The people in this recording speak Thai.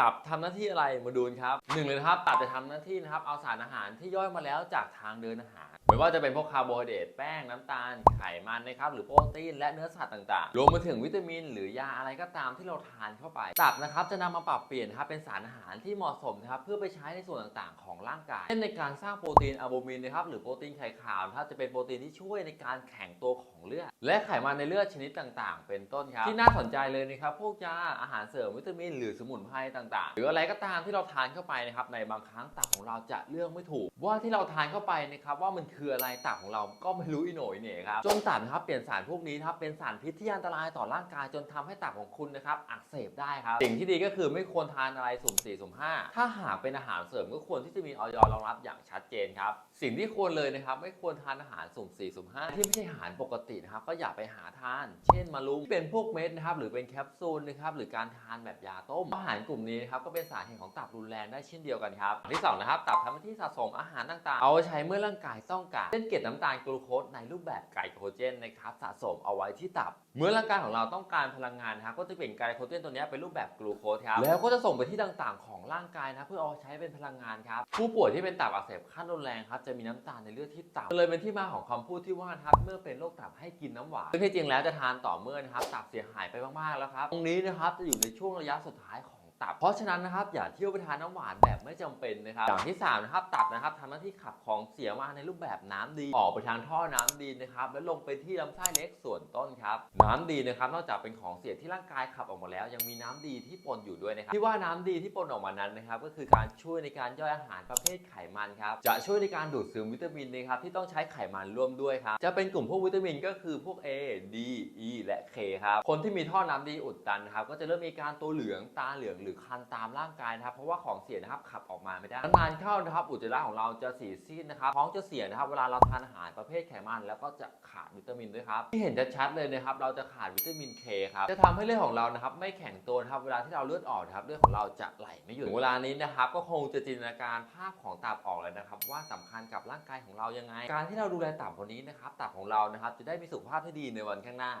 ตับทำหน้าที่อะไรมาดูนครับหนึ่งเลยนะครับ ตับจะทำหน้าที่นะครับเอาสารอาหารที่ย่อยมาแล้วจากทางเดินอาหารไม่ว่าจะเป็นพวกคาร์โบไฮเดรตแป้งน้ำตาลไขมันนะครับหรือโปรตีนและเนื้อสัตว์ต่างๆ รวมไปถึงวิตามิน หรือยาอะไรก็ตามที่เราทานเข้าไป ตับนะครับจะนำมาปรับเปลี่ยนครับเป็นสารอาหารที่เหมาะสมนะครับเพื่อไปใช้ในส่วนต่างๆ ของร่างกายเช่นในการสร้างโปรตีนอะลบูมินนะครับหรือโปรตีนไข่ขาวนะครับจะเป็นโปรตีนที่ช่วยในการแข็งตัวของเลือดและไขมันในเลือดชนิดต่างๆ เป็นต้นครับที่น่าสนใจเลยนะครับพวกยาอาหารเสริมวิตามิน หรือสมุนไพรต่างๆ หรืออะไรก็ตามที่เราทานเข้าไปนะครับในบางครั้งตับของเราจะเลือกไม่ถูก ว่าที่เราทานเข้าไปนะครับว่ามันคืออะไรตับของเราก็ไม่รู้อีโหน่อีเหน่ยครับจนตับนะครับเปลี่ยนสารพวกนี้ครับเป็นสารพิษที่อันตรายต่อร่างกายจนทำให้ตับของคุณนะครับอักเสบได้ครับสิ่งที่ดีก็คือไม่ควรทานอะไรสุ่มสี่สุ่มห้าถ้าหากเป็นอาหารเสริมก็ควรที่จะมีออยรองรับอย่างชัดเจนครับสิ่งที่ควรเลยนะครับไม่ควรทานอาหารสุ่มสี่สุ่มห้าที่ไม่ใช่อาหารปกตินะครับก็อย่าไปหาทาน เช่นมะรุมที่เป็นพวกเม็ดนะครับหรือเป็นแคปซูลนะครับหรือการทานแบบยาต้มอาหารกลุ่มนี้นะครับก็เป็นสาเหตุของตับรุนแรงได้เช่นเดียวกันครับที่สองนะครับตับทำหน้าที่สะสมอาหารต่างๆ เอาไว้ใช้เมื่อร่างกายต้องการเช่นเกล็ดน้ำตาลกลูโคสในรูปแบบไกลโคเจนนะครับสะสมเอาไว้ที่ตับ เมื่อร่างกายของเราต้องการพลังงานนะครับก็จะเปลี่ยนไกลโคเจนตัวนี้เป็นรูปแบบกลูโคสครับแล้วก็จะส่งไปที่ต่างๆ ของร่างกายนะเพื่อเอาใช้เป็นพลังงานครับผู้ป่วยที่เป็นตับอักเสบขั้นรุนแรงครับจะมีน้ำตาลในเลือดที่ต่ำเลยเป็นที่มาของคำพูดที่ว่านะครับเมื่อเป็นโรคตับให้กินน้ำหวานซึ่งที่จริงแล้วจะทานต่อเมื่อนะครับตับเสียหายไปมากๆแล้วครับตรงนี้นะครับจะอยู่ในช่วงระยะสุดท้ายของ ตับ เพราะฉะนั้นนะครับอย่าเที่ยวไปทานน้ำหวานแบบไม่จำเป็นนะครับอย่างที่สามนะครับตับนะครับทำหน้าที่ขับของเสียมาในรูปแบบน้ำดี ออกไปทางท่อน้ำดีนะครับแล้วลงไปที่ลำไส้เล็กส่วนต้นครับน้ำดีนะครับนอกจากเป็นของเสียที่ร่างกายขับออกมาแล้ว ยังมีน้ำดีที่ปนอยู่ด้วยนะครับที่ว่าน้ำดีที่ปนออกมานั้นนะครับก็คือการช่วยในการย่อยอาหารประเภทไขมันครับจะช่วยในการดูดซึมวิตามินนะครับที่ต้องใช้ไขมันร่วมด้วยครับจะเป็นกลุ่มพวกวิตามินก็คือพวก A D E และ K ครับคนที่มีท่อน้ำดีอุดตันนะครับก็จะเริ่มมีการตัวเหลืองตาเหลืองหรือคันตามร่างกายนะครับเพราะว่าของเสียนะครับขับออกมาไม่ได้นานๆเข้านะครับอุจจาระของเราจะสีซีดนะครับท้องจะเสียนะครับเวลาเราทานอาหารประเภทไขมัน แล้วก็จะขาดวิตามินด้วยครับที่เห็นจะชัดเลยนะครับเราจะขาดวิตามิน K คครับจะทำให้เลือดของเรานะครับไม่แข็งตัวนะครับเวลาที่เราเลือดออกนะครับเลือดของเราจะไหลไม่หยุดเวลานี้นะครับก็คงจะจินตนาการภาพของตับออกเลยนะครับว่าสำคัญกับร่างกายของเรายังไง การที่เราดูแลตับคนนี้นะครับตับของเรานะครับจะได้มีสุขภาพที่ดีในวันข้างหน้า